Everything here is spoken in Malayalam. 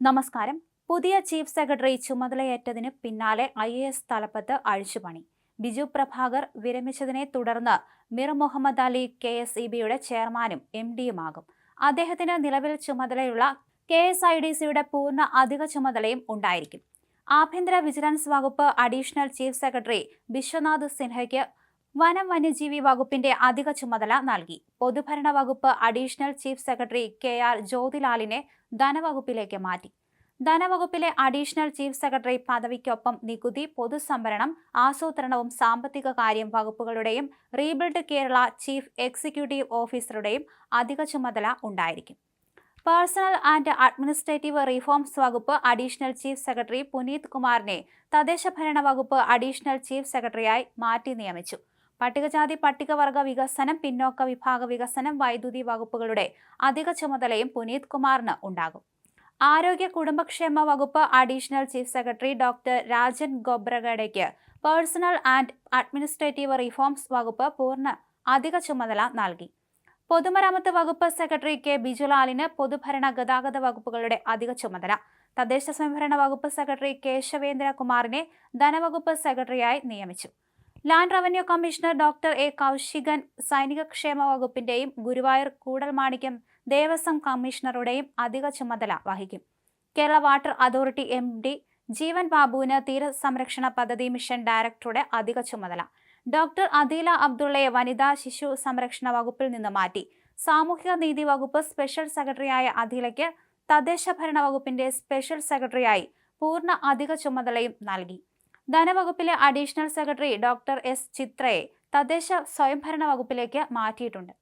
നമസ്കാരം. പുതിയ ചീഫ് സെക്രട്ടറി ചുമതലയേറ്റതിന് പിന്നാലെ ഐ എ എസ് തലപ്പത്ത് അഴിച്ചുപണി. ബിജു പ്രഭാകർ വിരമിച്ചതിനെ തുടർന്ന് Mir Muhammad Ali K S E ബിയുടെ ചെയർമാനും എം ഡിയുമാകും. അദ്ദേഹത്തിന് നിലവിൽ ചുമതലയുള്ള കെ എസ് ഐ ഡി സിയുടെ പൂർണ അധിക ചുമതലയും ഉണ്ടായിരിക്കും. ആഭ്യന്തര വിജിലൻസ് വകുപ്പ് അഡീഷണൽ ചീഫ് സെക്രട്ടറി വിശ്വനാഥ് സിൻഹയ്ക്ക് വനം വന്യജീവി വകുപ്പിന്റെ അധിക ചുമതല നൽകി. പൊതുഭരണ വകുപ്പ് additional chief secretary K R ജ്യോതിലാലിനെ ധനവകുപ്പിലേക്ക് മാറ്റി. ധനവകുപ്പിലെ അഡീഷണൽ ചീഫ് സെക്രട്ടറി പദവിക്കൊപ്പം നികുതി പൊതുസംഭരണം ആസൂത്രണവും സാമ്പത്തിക കാര്യം വകുപ്പുകളുടെയും റീബിൽഡ് കേരള ചീഫ് എക്സിക്യൂട്ടീവ് ഓഫീസറുടെയും അധിക ചുമതല ഉണ്ടായിരിക്കും. പേഴ്സണൽ ആൻഡ് അഡ്മിനിസ്ട്രേറ്റീവ് റിഫോംസ് വകുപ്പ് അഡീഷണൽ ചീഫ് സെക്രട്ടറി പുനീത് കുമാറിനെ തദ്ദേശ ഭരണ വകുപ്പ് അഡീഷണൽ ചീഫ് സെക്രട്ടറിയായി മാറ്റി നിയമിച്ചു. പട്ടികജാതി പട്ടികവർഗ വികസനം പിന്നോക്ക വിഭാഗ വികസനം വൈദ്യുതി വകുപ്പുകളുടെ അധിക ചുമതലയും പുനീത് കുമാറിന് ഉണ്ടാകും. ആരോഗ്യ കുടുംബക്ഷേമ വകുപ്പ് additional chief secretary doctor Rajan ഗോബ്രഗഡയ്ക്ക് personnel and administrative reforms വകുപ്പ് പൂർണ അധിക ചുമതല നൽകി. പൊതുമരാമത്ത് വകുപ്പ് സെക്രട്ടറി കെ. ബിജുലാലിന് പൊതുഭരണ ഗതാഗത വകുപ്പുകളുടെ അധിക ചുമതല. തദ്ദേശ സ്വയംഭരണ വകുപ്പ് സെക്രട്ടറി കേശവേന്ദ്രകുമാറിനെ ധനവകുപ്പ് സെക്രട്ടറിയായി നിയമിച്ചു. Land revenue commissioner doctor A Kaushikan സൈനിക ക്ഷേമ വകുപ്പിന്റെയും ഗുരുവായൂർ കൂടൽമാണിക്യം ദേവസ്വം കമ്മീഷണറുടെയും അധിക ചുമതല വഹിക്കും. Kerala water authority M D Jeevan ബാബുവിന് തീരസംരക്ഷണ പദ്ധതി മിഷൻ ഡയറക്ടറുടെ അധിക ചുമതല. ഡോക്ടർ അദീല അബ്ദുള്ളയെ വനിതാ ശിശു സംരക്ഷണ വകുപ്പിൽ നിന്ന് മാറ്റി. സാമൂഹിക നീതി വകുപ്പ് സ്പെഷ്യൽ സെക്രട്ടറിയായ അദീലയ്ക്ക് തദ്ദേശ ഭരണ വകുപ്പിന്റെ സ്പെഷ്യൽ സെക്രട്ടറിയായി പൂർണ അധിക ചുമതലയും നൽകി. ധനവകുപ്പിലെ അഡീഷണൽ സെക്രട്ടറി ഡോക്ടർ എസ് ചിത്രയെ തദ്ദേശ സ്വയംഭരണ വകുപ്പിലേക്ക് മാറ്റിയിട്ടുണ്ട്.